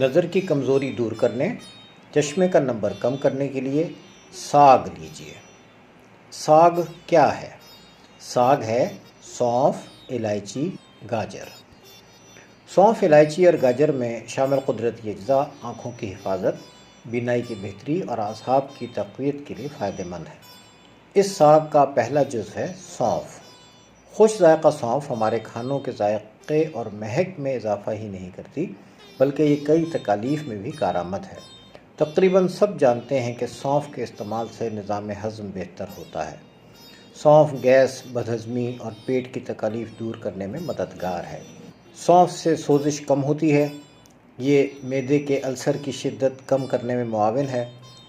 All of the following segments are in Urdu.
نظر کی کمزوری دور کرنے، چشمے کا نمبر کم کرنے کے لیے ساگ لیجیے۔ ساگ کیا ہے؟ ساگ ہے سونف، الائچی، گاجر۔ سونف، الائچی اور گاجر میں شامل قدرتی اجزاء آنکھوں کی حفاظت، بینائی کی بہتری اور اعصاب کی تقویت کے لیے فائدہ مند ہے۔ اس ساگ کا پہلا جز ہے سونف۔ خوش ذائقہ سونف ہمارے کھانوں کے ذائقے اور مہک میں اضافہ ہی نہیں کرتی۔ بلکہ یہ کئی تکالیف میں بھی کارآمد ہے۔ تقریباً سب جانتے ہیں کہ سونف کے استعمال سے نظام ہضم بہتر ہوتا ہے۔ سونف گیس، بدہضمی اور پیٹ کی تکالیف دور کرنے میں مددگار ہے۔ سونف سے سوزش کم ہوتی ہے۔ یہ میدے کے السر کی شدت کم کرنے میں معاون ہے۔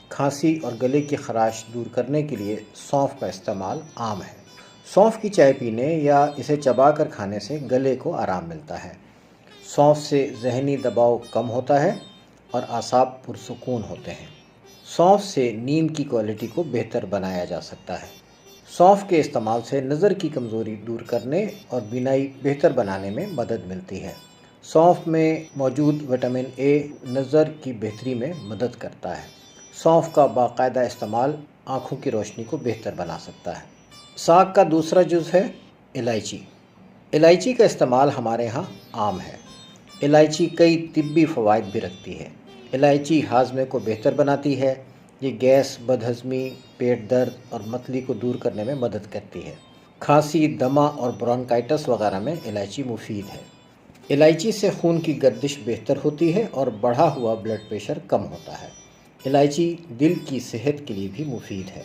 کھانسی اور گلے کی خراش دور کرنے کے لیے سونف کا استعمال عام ہے۔ سونف کی چائے پینے یا اسے چبا کر کھانے سے گلے کو آرام ملتا ہے۔ سونف سے ذہنی دباؤ کم ہوتا ہے اور اعصاب پرسکون ہوتے ہیں۔ سونف سے نیند کی کوالٹی کو بہتر بنایا جا سکتا ہے۔ سونف کے استعمال سے نظر کی کمزوری دور کرنے اور بینائی بہتر بنانے میں مدد ملتی ہے۔ سونف میں موجود وٹامن اے نظر کی بہتری میں مدد کرتا ہے۔ سونف کا باقاعدہ استعمال آنکھوں کی روشنی کو بہتر بنا سکتا ہے۔ ساگ کا دوسرا جز ہے الائچی۔ الائچی کا استعمال ہمارے ہاں عام ہے۔ الائچی کئی طبی فوائد بھی رکھتی ہے۔ الائچی ہاضمے کو بہتر بناتی ہے، یہ گیس، بدہضمی، پیٹ درد اور متلی کو دور کرنے میں مدد کرتی ہے۔ کھانسی دمہ اور برونکائٹس وغیرہ میں الائچی مفید ہے۔ الائچی سے خون کی گردش بہتر ہوتی ہے اور بڑھا ہوا بلڈ پریشر کم ہوتا ہے۔ الائچی دل کی صحت کے لیے بھی مفید ہے۔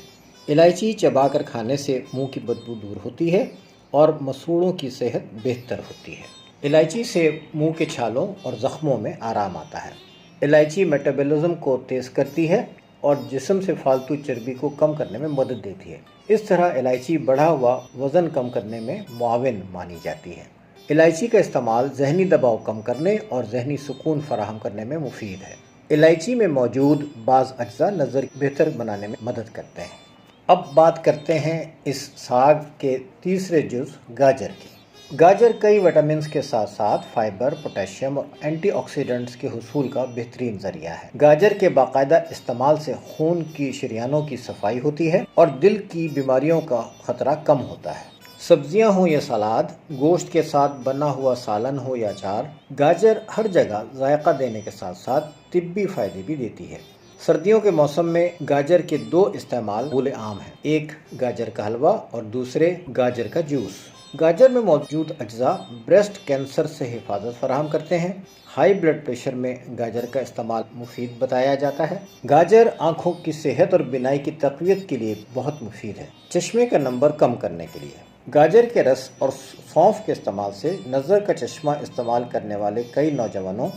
الائچی چبا کر کھانے سے منہ کی بدبو دور ہوتی ہے اور مسوڑوں کی صحت بہتر ہوتی ہے۔ الائچی سے منہ کے چھالوں اور زخموں میں آرام آتا ہے۔ الائچی میٹابولزم کو تیز کرتی ہے اور جسم سے فالتو چربی کو کم کرنے میں مدد دیتی ہے۔ اس طرح الائچی بڑھا ہوا وزن کم کرنے میں معاون مانی جاتی ہے۔ الائچی کا استعمال ذہنی دباؤ کم کرنے اور ذہنی سکون فراہم کرنے میں مفید ہے۔ الائچی میں موجود بعض اجزاء نظر بہتر بنانے میں مدد کرتے ہیں۔ اب بات کرتے ہیں اس ساگ کے تیسرے جز گاجر کی۔ گاجر کئی وٹامنس کے ساتھ ساتھ فائبر، پوٹیشیم اور اینٹی آکسیڈنٹس کے حصول کا بہترین ذریعہ ہے۔ گاجر کے باقاعدہ استعمال سے خون کی شریانوں کی صفائی ہوتی ہے اور دل کی بیماریوں کا خطرہ کم ہوتا ہے۔ سبزیاں ہوں یا سلاد، گوشت کے ساتھ بنا ہوا سالن ہو یا چار گاجر ہر جگہ ذائقہ دینے کے ساتھ ساتھ طبی فائدے بھی دیتی ہے۔ سردیوں کے موسم میں گاجر کے دو استعمال بولے عام ہیں، ایک گاجر کا حلوہ اور دوسرے گاجر کا جوس۔ گاجر میں موجود اجزاء بریسٹ کینسر سے حفاظت فراہم کرتے ہیں۔ ہائی بلڈ پریشر میں گاجر کا استعمال مفید بتایا جاتا ہے۔ گاجر آنکھوں کی صحت اور بینائی کی تقویت کے لیے بہت مفید ہے۔ چشمے کا نمبر کم کرنے کے لیے۔ گاجر کے رس اور سونف کے استعمال سے نظر کا چشمہ استعمال کرنے والے کئی نوجوانوں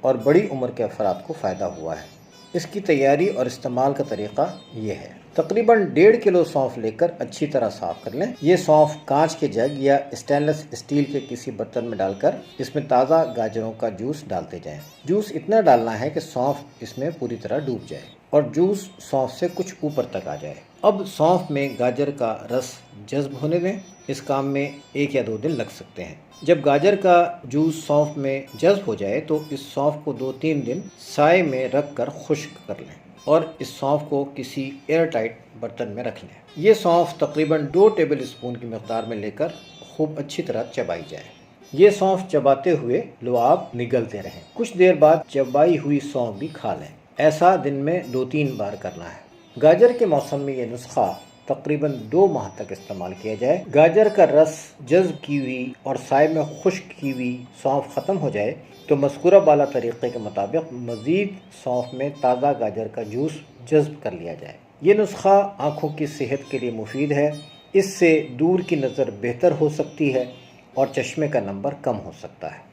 اور بڑی عمر کے افراد کو فائدہ ہوا ہے۔ اس کی تیاری اور استعمال کا طریقہ یہ ہے۔ تقریباً ڈیڑھ کلو سونف لے کر اچھی طرح صاف کر لیں۔ یہ سونف کانچ کے جگ یا اسٹینلیس اسٹیل کے کسی برتن میں ڈال کر اس میں تازہ گاجروں کا جوس ڈالتے جائیں۔ جوس اتنا ڈالنا ہے کہ سونف اس میں پوری طرح ڈوب جائے اور جوس سونف سے کچھ اوپر تک آ جائے۔ اب سونف میں گاجر کا رس جذب ہونے دیں اس کام میں ایک یا دو دن لگ سکتے ہیں۔ جب گاجر کا جوس سونف میں جذب ہو جائے تو اس سونف کو دو تین دن سائے میں رکھ کر خشک کر لیں اور اس سونف کو کسی ایئر ٹائٹ برتن میں رکھ لیں۔ یہ سونف تقریباً دو ٹیبل اسپون کی مقدار میں لے کر خوب اچھی طرح چبائی جائے۔ یہ سونف چباتے ہوئے لعاب نگلتے رہیں۔ کچھ دیر بعد چبائی ہوئی سونف بھی کھا لیں۔ ایسا دن میں دو تین بار کرنا ہے۔ گاجر کے موسم میں یہ نسخہ تقریباً دو ماہ تک استعمال کیا جائے۔ گاجر کا رس جذب کی ہوئی اور سائے میں خشک کی ہوئی سونف ختم ہو جائے تو مذکورہ بالا طریقے کے مطابق مزید سونف میں تازہ گاجر کا جوس جذب کر لیا جائے۔ یہ نسخہ آنکھوں کی صحت کے لیے مفید ہے۔ اس سے دور کی نظر بہتر ہو سکتی ہے اور چشمے کا نمبر کم ہو سکتا ہے۔